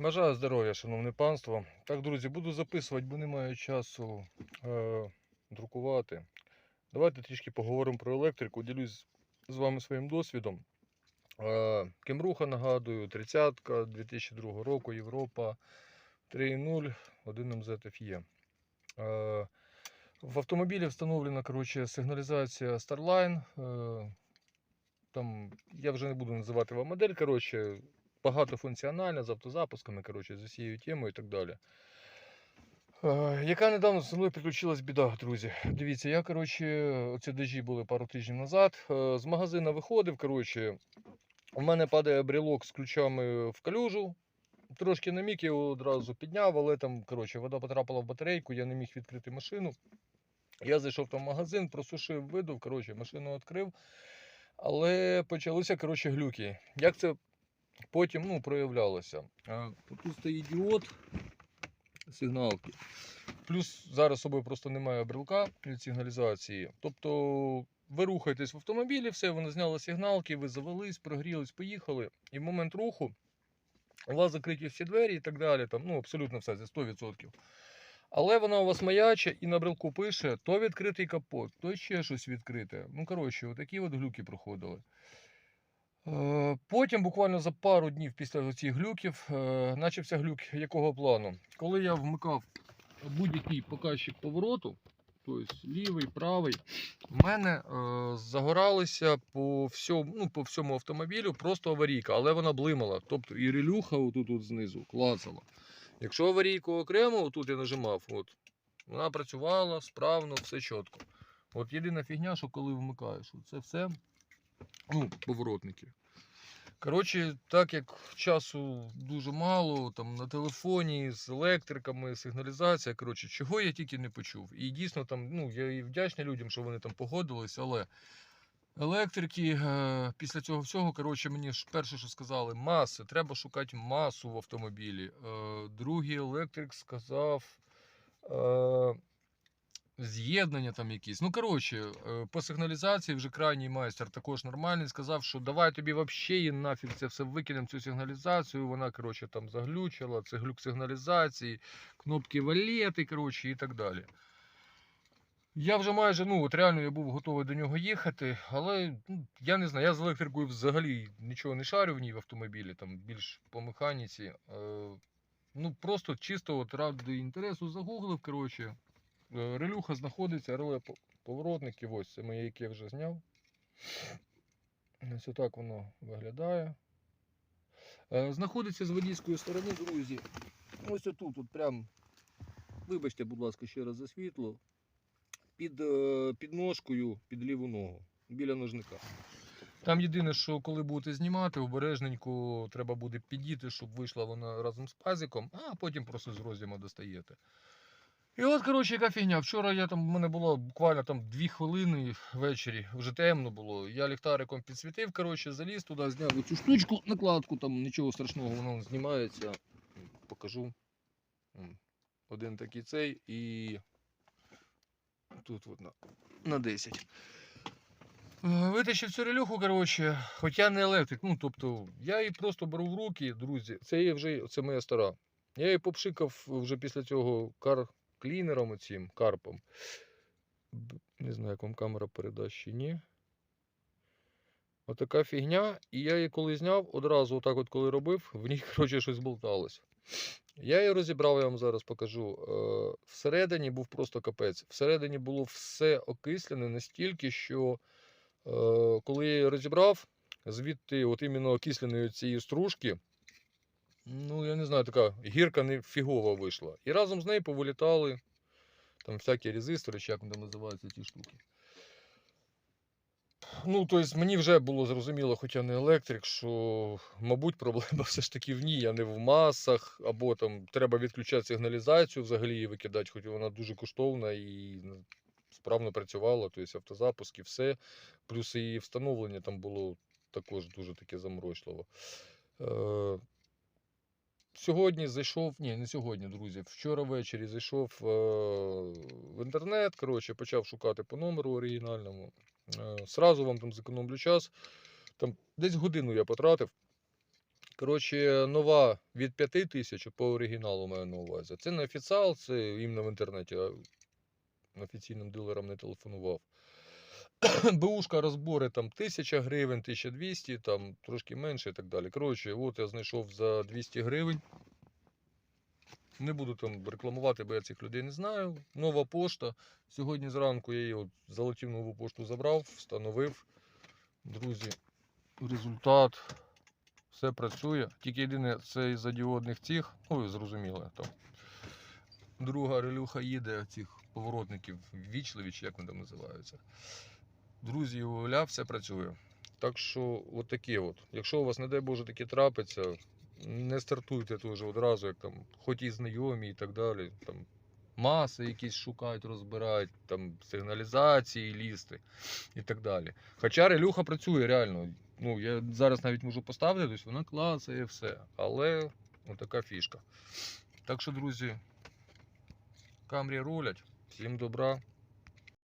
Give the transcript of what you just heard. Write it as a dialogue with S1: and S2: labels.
S1: Бажаю здоров'я, шановне панство. Так, друзі, буду записувати, бо немає часу е, друкувати. Давайте трішки поговоримо про електрику. Ділюсь з вами своїм досвідом. Е, Кемруха, нагадую, 30-ка 2002 року, Європа 3.0, 1 МЗФЄ. Е, в автомобілі встановлена коротше, сигналізація Starline. Е, там, я вже не буду називати вам модель. Коротше, багатофункціональна, з автозапусками, коротше, з усією темою і так далі. Е, яка недавно зі мною приключилась біда, друзі. Дивіться, я, коротше, оці дожі були пару тижнів назад. е, З магазина виходив, коротше, у мене падає брелок з ключами в калюжу. Трошки на мік я його одразу підняв, але там, коротше, вода потрапила в батарейку, я не міг відкрити машину. Я зайшов там в магазин, просушив, видав, коротше, машину відкрив. Але почалися, коротше, глюки. Як це потім ну, проявлялося. Тут стоїть діод сигналки. Плюс зараз з собою просто немає брелка від сигналізації. Тобто ви рухаєтесь в автомобілі, все, вони зняли сигналки, ви завелись, прогрілись, поїхали. І в момент руху у вас закриті всі двері і так далі. Там, ну, абсолютно все, це 100%. Але вона у вас маяче і на брелку пише, то відкритий капот, то ще щось відкрите. Ну, коротше, отакі от глюки проходили. Е, Потім, буквально за пару днів після цих глюків, е, начався глюк якого плану. Коли я вмикав будь-який показчик повороту, тобто лівий, правий, в мене е, загоралися по всьому, ну, по всьому автомобілю просто аварійка, але вона блимала. Тобто і релюха отут от знизу клацала. Якщо аварійку окремо, отут я нажимав, от, вона працювала справно, все чітко. От єдина фігня, що коли вмикаєш, це все ну, поворотники. Коротше, так як часу дуже мало, там на телефоні з електриками, сигналізація, коротше, чого я тільки не почув. І дійсно там, ну, я і вдячний людям, що вони там погодились, але електрики е, після цього всього, коротше, мені ж перше, що сказали, маси, треба шукати масу в автомобілі. Е, другий електрик сказав. З'єднання там якісь. Ну, коротше, е, по сигналізації вже крайній майстер також нормальний. Сказав, що давай тобі взагалі нафіг це все викинемо цю сигналізацію. Вона, коротше, там заглючила, це глюк сигналізації, кнопки валети, коротше, і так далі. Я вже майже, ну, от реально я був готовий до нього їхати, але ну, я не знаю, я з електрикою взагалі нічого не шарю в ній в автомобілі, там більш по механіці. Е, ну, просто чисто от ради інтересу загуглив, коротше. Е, Релюха знаходиться, реле по- поворотники, ось це моє, яке вже зняв. Ось отак воно виглядає. Е, Знаходиться з водійської сторони, друзі. Ось отут, от прям, вибачте, будь ласка, ще раз за світло. Під, е, під ножкою, під ліву ногу, біля ножника. Там єдине, що коли будете знімати, обережненько треба буде підійти, щоб вийшла вона разом з пазиком, а потім просто з роз'єма достаєте. І от, коротше, яка фігня. Вчора я там, в мене було буквально там 2 хвилини ввечері, вже темно було. Я ліхтариком підсвітив, коротше, заліз туди, зняв цю штучку, накладку, там нічого страшного, воно знімається. Покажу. Один такий цей і тут от на, на 10. Е, Витащив цю релюху, коротше, хоч я не електрик, ну тобто я її просто беру в руки, друзі. Це є вже це моя стара. Я її попшикав вже після цього кар клінером оцім, карпом. Не знаю, як вам камера передасть чи ні. Отака фігня. І я її коли зняв, одразу отак от коли робив, в ній, коротше, щось болталось. Я її розібрав, я вам зараз покажу. Е, Всередині був просто капець. Всередині було все окислене настільки, що е, коли я її розібрав, звідти от іменно окисленої цієї стружки, ну, я не знаю, така гірка не фігова вийшла. І разом з нею повилітали там всякі резистори, чи як вони називаються ті штуки. Ну, тобто мені вже було зрозуміло, хоча не електрик, що, мабуть, проблема все ж таки в ній, а не в масах, або там треба відключати сигналізацію, взагалі її викидати, хоч вона дуже коштовна і справно працювала, тобто автозапуски, все. Плюс її встановлення там було також дуже таке заморочливо. Сьогодні зайшов, ні, не сьогодні, друзі. Вчора ввечері зайшов е, в інтернет, коротше, почав шукати по номеру оригінальному. Е, Сразу вам там зекономлю час. Там десь годину я потратив. Коротше, нова від 5 тисяч по оригіналу маю на увазі. Це не офіціал, це іменно в інтернеті. а Офіційним дилерам не телефонував. Бушка розбори там 1000 гривень, 1200, там трошки менше і так далі. Коротше, от я знайшов за 200 гривень. Не буду там рекламувати, бо я цих людей не знаю. Нова пошта. Сьогодні зранку я її от залетів нову пошту забрав, встановив. Друзі, результат. Все працює. Тільки єдине, це із-за діодних цих, ну ви зрозуміли, там. Друга релюха їде цих поворотників вічливі, чи як вони там називаються. Друзі, уявляв, все працює. Так що, от таке от. Якщо у вас, не дай Боже, таке трапиться, не стартуйте теж одразу, як там, хоч і знайомі і так далі. Там, маси якісь шукають, розбирають, там сигналізації лізти і так далі. Хоча релюха працює реально. Ну, я зараз навіть можу поставити, тобто вона клацає все. Але така фішка. Так що, друзі, камрі рулять. Всім добра.